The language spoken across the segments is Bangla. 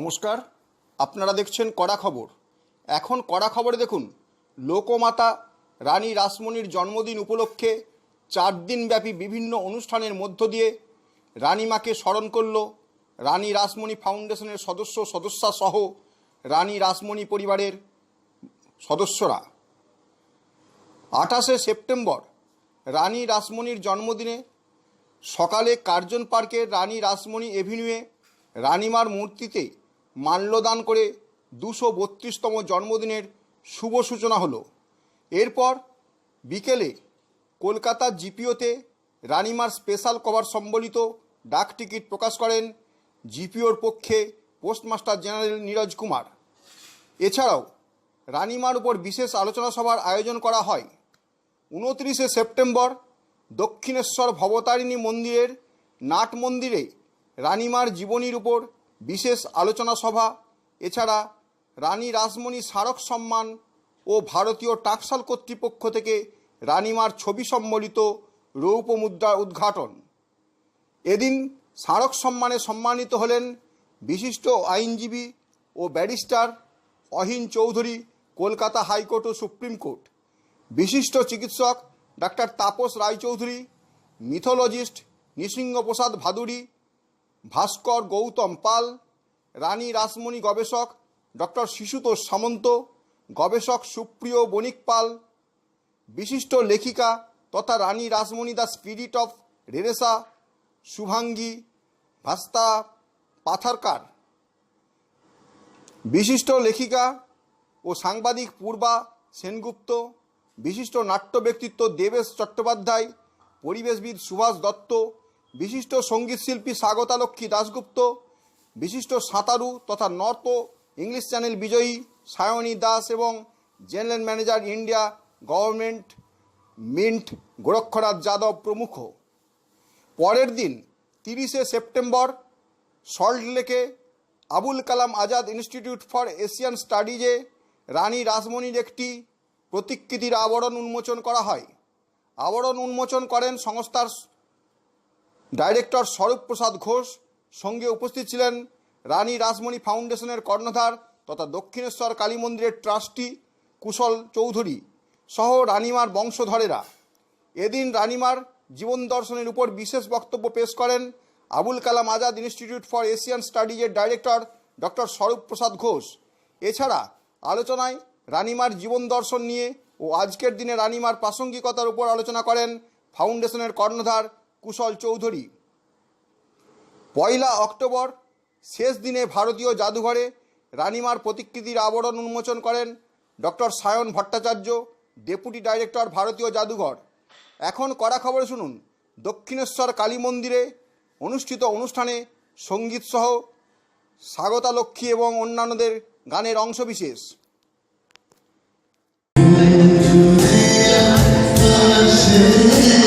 নমস্কার, আপনারা দেখছেন কড়া খবর। এখন কড়া খবরে দেখুন, লোকমাতা রানী রাসমণির জন্মদিন উপলক্ষে চার দিনব্যাপী বিভিন্ন অনুষ্ঠানের মধ্য দিয়ে রানীমাকে স্মরণ করল রানী রাসমণি ফাউন্ডেশনের সদস্য সদস্যা সহ রানী রাসমণি পরিবারের সদস্যরা। আঠাশে সেপ্টেম্বর, রানী রাসমণির জন্মদিনে সকালে কার্জন পার্কের রানী রাসমণি এভিনিউয়ে রানীমার মূর্তিতে মাল্যদান করে দুশো বত্রিশতম জন্মদিনের শুভ সূচনা হলো। এরপর বিকেলে কলকাতার জিপিওতে রানীমার স্পেশাল কভার সম্বলিত ডাক টিকিট প্রকাশ করেন জিপিওর পক্ষে পোস্টমাস্টার জেনারেল নীরজ কুমার। এছাড়াও রানীমার উপর বিশেষ আলোচনা সভার আয়োজন করা হয়। উনত্রিশে সেপ্টেম্বর দক্ষিণেশ্বর ভবতারিণী মন্দিরের নাট মন্দিরে রানীমার জীবনীর উপর বিশেষ আলোচনা সভা, এছাড়া রানী রাসমণি স্মারক সম্মান ও ভারতীয় টাকশাল কর্তৃপক্ষ থেকে রানীমার ছবি সম্বলিত রৌপ মুদ্রা উদ্ঘাটন। এদিন স্মারক সম্মানে সম্মানিত হলেন বিশিষ্ট আইনজীবী ও barrister Ahin Chowdhury, Kolkata high court ও সুপ্রিম কোর্ট। বিশিষ্ট চিকিৎসক ডাক্তার তাপস রায়চৌধুরী, মিথোলজিস্ট নৃসিংহপ্রসাদ ভাদুরী ভাস্কর গৌতম পাল, রানী রাসমণি গবেষক, ডক্টর শিশুতোষ সামন্ত, গবেষক সুপ্রিয় বণিক পাল, বিশিষ্ট লেখিকা তথা Rani Rashmoni the spirit of রেরেসা Shubhangi Bhasta Patharkar. বিশিষ্ট লেখিকা ও সাংবাদিক পূর্বা সেনগুপ্ত, বিশিষ্ট নাট্য ব্যক্তিত্ব দেবেশ চট্টোপাধ্যায়, পরিবেশবিদ সুভাষ দত্ত বিশিষ্ট সঙ্গীতশিল্পী স্বাগতালক্ষ্মী দাশগুপ্ত, বিশিষ্ট সাঁতারু তথা নর্থ ইংলিশ চ্যানেল বিজয়ী সায়নী দাস এবং general manager India government mint Gorakshanath Yadav প্রমুখ। পরের দিন তিরিশে September সল্টলেকে Abul Kalam Azad institute for Asian স্টাডিজে Rani রাসমণির একটি প্রতিকৃতির আবরণ উন্মোচন করা হয়। আবরণ উন্মোচন করেন সংস্থার ডাইরেক্টর স্বরূপ প্রসাদ ঘোষ সঙ্গে উপস্থিত ছিলেন রানী রাসমণি ফাউন্ডেশনের কর্ণধার তথা দক্ষিণেশ্বর কালী মন্দিরের ট্রাস্টি কুশল চৌধুরী সহ রানীমার বংশধরেরা। এদিন রানীমার জীবন দর্শনের উপর বিশেষ বক্তব্য পেশ করেন Abul Kalam Azad institute for Asian স্টাডিজের director doctor Swarup Prasad Ghosh. এছাড়া আলোচনায় রানীমার জীবন দর্শন নিয়ে ও আজকের দিনে রানীমার প্রাসঙ্গিকতার উপর আলোচনা করেন ফাউন্ডেশনের কর্ণধার কুশল চৌধুরী। পয়লা অক্টোবর, শেষ দিনে ভারতীয় জাদুঘরে রানিমার প্রতিকৃতির আবরণ উন্মোচন করেন doctor Sayan Bhattacharya, deputy director ভারতীয় জাদুঘর। এখন কড়া খবর শুনুন, দক্ষিণেশ্বর কালী মন্দিরে অনুষ্ঠিত অনুষ্ঠানে সঙ্গীতসহ স্বাগতালক্ষ্মী এবং অন্যান্যদের গানের অংশবিশেষ। সকল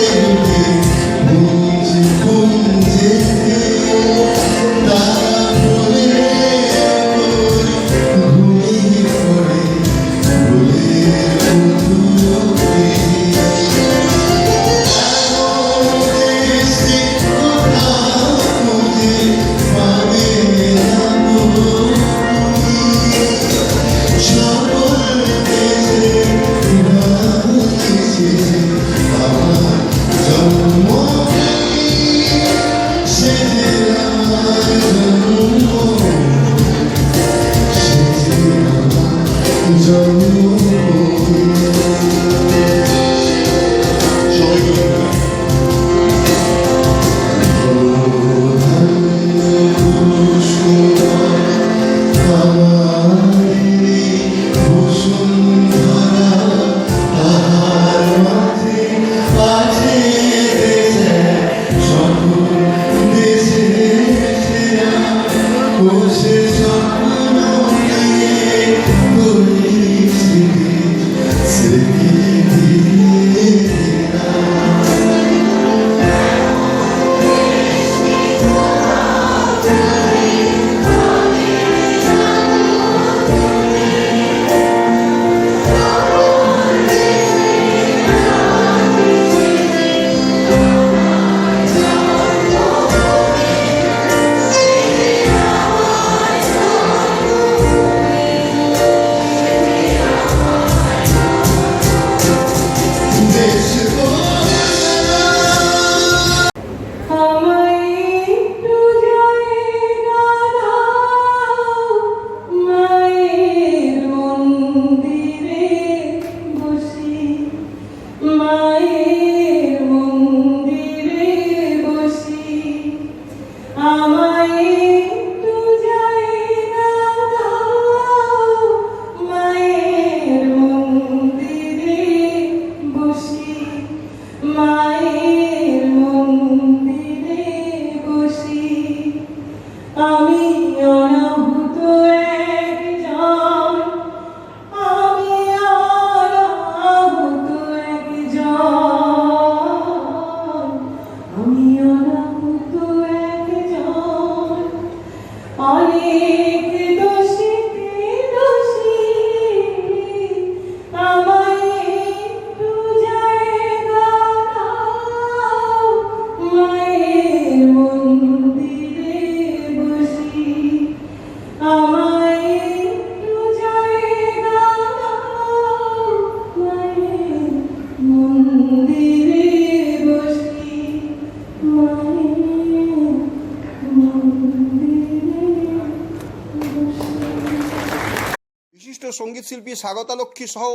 সংগীত শিল্পী স্বাগতা লক্ষ্মী সহ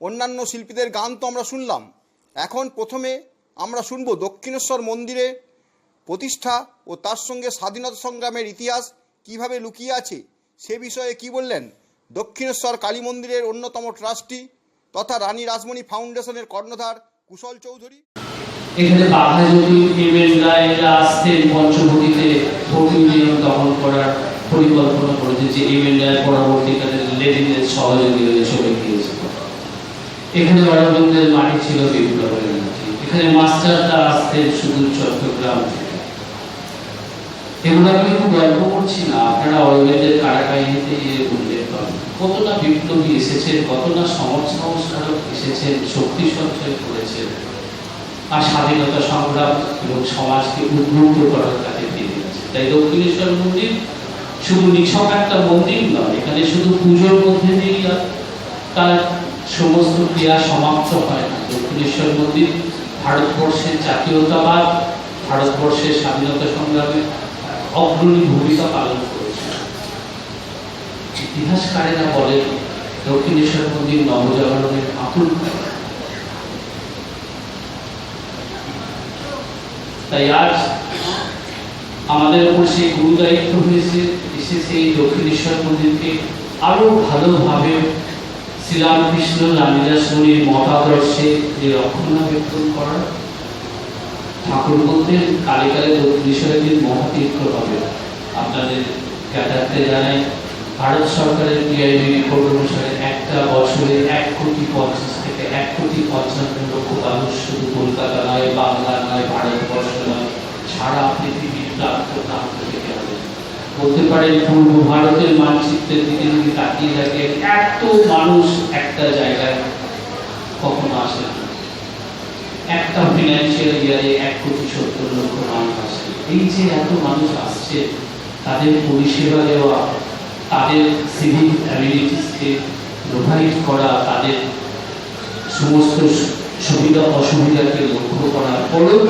অন্যান্য শিল্পীদের গান তো আমরা শুনলাম। এখন প্রথমে আমরা শুনব দক্ষিণেশ্বর মন্দিরে প্রতিষ্ঠা ও তার সঙ্গে স্বাধীনতা সংগ্রামের ইতিহাস কীভাবে লুকিয়ে আছে সে বিষয়ে কি বললেন দক্ষিণেশ্বর কালী মন্দিরের অন্যতম ট্রাস্টি তথা রানী রাসমণি ফাউন্ডেশনের কর্ণধার কুশল চৌধুরী। এখানে বাঘা যদি এমএন রায়েরা আসতেন ভোট ইউনিয়ন দখল করার পরিকল্পনা করেছে যে এমএন রায় পরবর্তীকালে লেনিনের সহযোগী হয়ে চলে গিয়েছিল এখানে অরবিন্দের মাটি ছিল বিপ্লবের মাটি। এখানে মাস্টারদা আসতেন সুদূর চট্টগ্রাম থেকে। এগুলো আমি খুব গল্প করছি না, আপনারা অরবিন্দের উল্লেখ পাবেন কত না বিপ্লবী এসেছেন কত না সমাজ সংস্কারক এসেছেন, শক্তি সঞ্চয় করেছেন, আর স্বাধীনতা সংগ্রাম এবং সমাজকে উদ্বুদ্ধ করার কাজে ফিরে গেছে তাই দক্ষিণেশ্বর মন্দির শুধু নিছক একটা মন্দির নয়, এখানে শুধু পুজোর মধ্যে দিয়েই তার সমস্ত ক্রিয়া সমাপ্ত হয় দক্ষিণেশ্বর মন্দির ভারতবর্ষের জাতীয়তাবাদ, ভারতবর্ষের স্বাধীনতা সংগ্রামে অগ্রণী ভূমিকা পালন করেছে। ইতিহাসকারেরা বলেন, দক্ষিণেশ্বর মন্দির নবজাগরণের আকুল তাই আজ আমাদের উপর সেই গুরু দায়িত্ব হয়েছে এসে সেই দক্ষিণেশ্বর মন্দিরকে আরও ভালোভাবে শ্রীরামকৃষ্ণ রানীদাসমণির মতাদর্শে যে রক্ষণাবেক্ষণ করা ঠাকুর বলতেন কালে কালে দক্ষিণেশ্বরের দিন মহাতীর্থ হবে। আপনাদের জ্ঞাতার্থে জানাই, ভারত সরকারের পিআইডি রিপোর্ট অনুসারে একটা বছরে এক কোটি পঞ্চাশ থেকে এক কোটি পঞ্চান্ন লক্ষ মানুষ শুধু কলকাতা নয়, বাংলা নয়, ভারতবর্ষ নয়, সারা পৃথিবীর প্রান্ত প্রান্ত বলতে পারেন পূর্ব ভারতের মানচিত্রের দিকে যদি তাকিয়ে থাকে, এত মানুষ একটা জায়গায় কখনো আসে একটা ফিনান্সিয়াল ইয়ারে এক কোটি সত্তর লক্ষ মানুষ আসে। এই যে এত মানুষ আসছে, তাদের পরিষেবা দেওয়া, তাদের সিভিক অ্যাবিলিটিসকে প্রোভাইড করা, তাদের সমস্ত সুবিধা অসুবিধাকে লক্ষ্য করার পরেও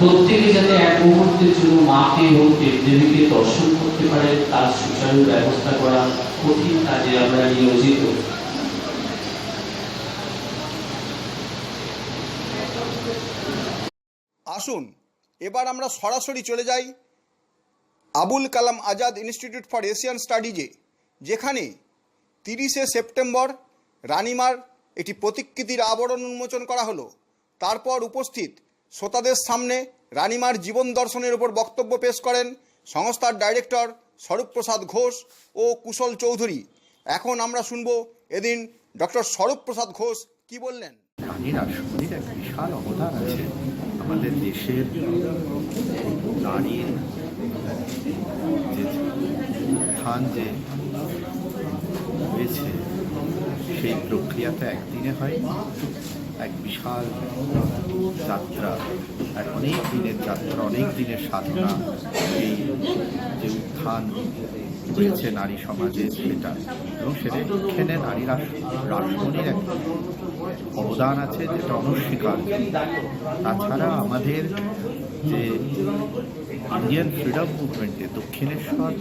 প্রত্যেকে যাতে এক মুহূর্তের জন্য মাকে হোক, দেবদেবীকে দর্শন করতে পারে, তার সুচারু ব্যবস্থা করা কঠিন কাজে আমরা নিয়োজিত। আসুন, এবার আমরা সরাসরি চলে যাই Abul Kalam Azad institute for Asian স্টাডিজে, যেখানে তিরিশে সেপ্টেম্বর রানিমার একটি প্রতিকৃতির আবরণ উন্মোচন করা হলো। তারপর উপস্থিত শ্রোতাদের সামনে রানিমার জীবন দর্শনের উপর বক্তব্য পেশ করেন সংস্থার ডাইরেক্টর স্বরূপপ্রসাদ ঘোষ ও কুশল চৌধুরী। এখন আমরা শুনব এদিন ডক্টর স্বরূপপ্রসাদ ঘোষ কি বললেন। বিশাল অবদান আছে আমাদের দেশের নারীর যে হয়েছে, সেই প্রক্রিয়াটা একদিনে হয়। এক বিশাল যাত্রা এক অনেক দিনের যাত্রা, অনেক দিনের সাধনা, এই যে উত্থান হয়েছে নারী সমাজে সেটা। এবং সেটা এখানে নারী রাস- রাসমণির এক অবদান আছে, যেটা অনস্বীকার তাছাড়া আমাদের যে ইন্ডিয়ান ফ্রিডম মুভমেন্টে দক্ষিণেশ্বর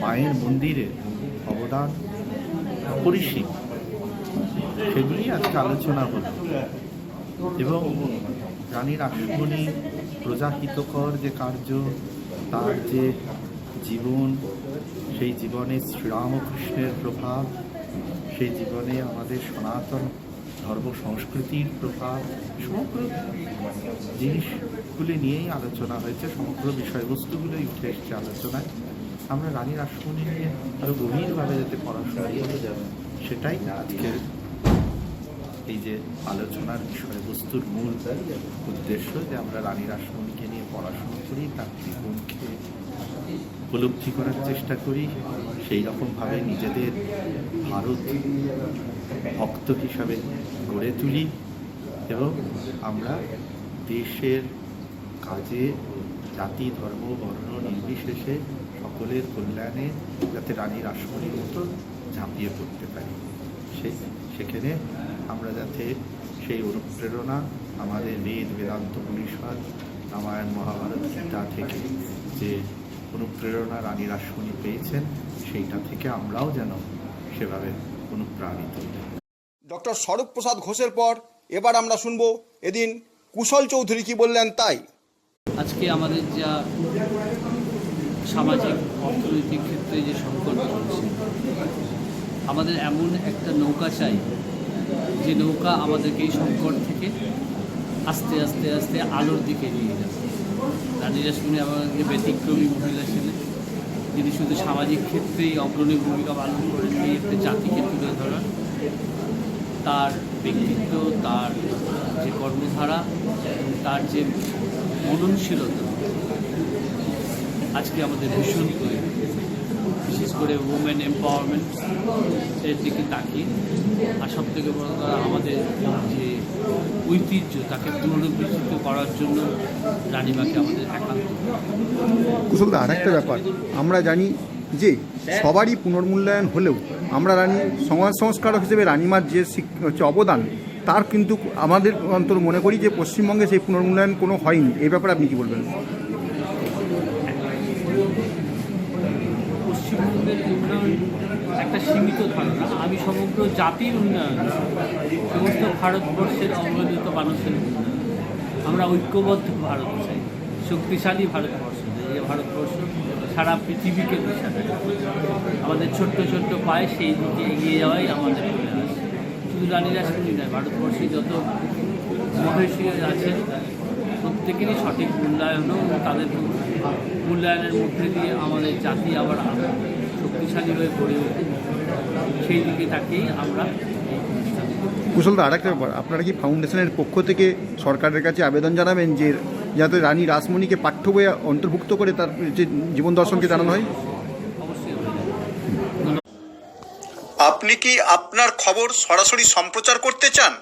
মায়ের মন্দিরে অবদান অপরিসীম সেগুলি আজকে আলোচনা হলো। এবং রানী রাসমণি প্রজাহিতকর যে কার্য, তার যে জীবন, সেই জীবনে শ্রীরামকৃষ্ণের প্রভাব, সেই জীবনে আমাদের সনাতন ধর্ম সংস্কৃতির প্রভাব, সমগ্র জিনিসগুলি নিয়েই আলোচনা হয়েছে, সমগ্র বিষয়বস্তুগুলোই উঠে এসছে আলোচনায়। আমরা রানী রাসমণি নিয়ে আরও গভীরভাবে যাতে পড়াশোনা সেটাই আজকের এই যে আলোচনার বিষয়বস্তুর মূল উদ্দেশ্য যে আমরা রানী রাসমণিকে নিয়ে পড়াশোনা করি, তার জীবনকে উপলব্ধি করার চেষ্টা করি, সেই রকমভাবে নিজেদের ভারত ভক্ত হিসাবে গড়ে তুলি এবং আমরা দেশের কাজে, জাতি, ধর্ম, বর্ণ নির্বিশেষে সকলের কল্যাণে যাতে রানী রাসমণির মতো ঝাঁপিয়ে পড়তে পারি। সেই সেখানে আমরা যাতে সেই অনুপ্রেরণা আমাদের বেদ বেদান্ত পরিষদ রামায়ণ মহাভারত গীতা থেকে যে অনুপ্রেরণা রানী রাসমণি পেয়েছেন সেইটা থেকে আমরাও যেন সেভাবে অনুপ্রাণিত ডক্টর স্বরূপ প্রসাদ ঘোষের পর এবার আমরা শুনব এদিন কুশল চৌধুরী কি বললেন তাই। আজকে আমাদের যা সামাজিক অর্থনৈতিক ক্ষেত্রে যে সংকট চলছে আমাদের এমন একটা নৌকা চাই যে নৌকা আমাদেরকে এই সংকট থেকে আস্তে আস্তে আস্তে আলোর দিকে নিয়ে যাবে। রানী শুনে আমাদের ব্যতিক্রমী মহিলা ছিলেন। যিনি শুধু সামাজিক ক্ষেত্রেই অগ্রণী ভূমিকা পালন করেননি, একটা জাতিকে তুলে ধরার তার ব্যক্তিত্ব, তার যে কর্মধারা তার যে মননশীলতা, আজকে আমাদের ভীষণ প্রয়োজন। বিশেষ করে উমেন এম্পাওয়ারমেন্ট এর দিকে তাকিয়ে। আর সব থেকে বড় কথা, আমাদের যে ঐতিহ্য, তাকে পুনরুজ্জীবিত করার জন্য রানীমাকে আমাদের একান্ত কুশলদা আর একটা ব্যাপার। আমরা জানি যে সবারই পুনর্মূল্যায়ন হলেও আমরা রানী, সমাজ সংস্কারক হিসেবে রানীমার যে হচ্ছে অবদান, তার কিন্তু আমাদের অন্তর মনে করি যে পশ্চিমবঙ্গে সেই পুনর্মূল্যায়ন কোনো হয়নি। এই ব্যাপারে আপনি কি বলবেন? পশ্চিমবঙ্গের উন্নয়ন একটা সীমিত ধারণা। আমি সমগ্র জাতির উন্নয়ন, সমস্ত ভারতবর্ষের অবহেলিত মানুষের উন্নয়ন। আমরা ঐক্যবদ্ধ ভারত চাই, শক্তিশালী ভারতবর্ষ যে ভারতবর্ষ সারা পৃথিবীকে দেয় আমাদের ছোট্ট ছোট্ট পায়ে সেই দিকে এগিয়ে যাওয়াই আমাদের শুধু রানীরা রাসমণি নয়, ভারতবর্ষে যত মহিষী আছেন প্রত্যেকেরই সঠিক মূল্যায়নও তাদের মূল্যায়নের মধ্যে দিয়ে আমাদের জাতি আবার আরও শক্তিশালী হয়ে গড়ে ওঠে। সেই দিকে তাকেই আমরা কুশলদা আর একটা ব্যাপার আপনারা কি ফাউন্ডেশনের পক্ষ থেকে সরকারের কাছে আবেদন জানাবেন যে যাতে রানী রাসমণিকে পাঠ্য বইয়ে অন্তর্ভুক্ত করে তার যে জীবন দর্শনকে জানানো হয়? আপনি কি আপনার খবর সরাসরি সম্প্রচার করতে চান?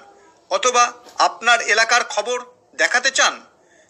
অথবা আপনার এলাকার খবর দেখাতে চান?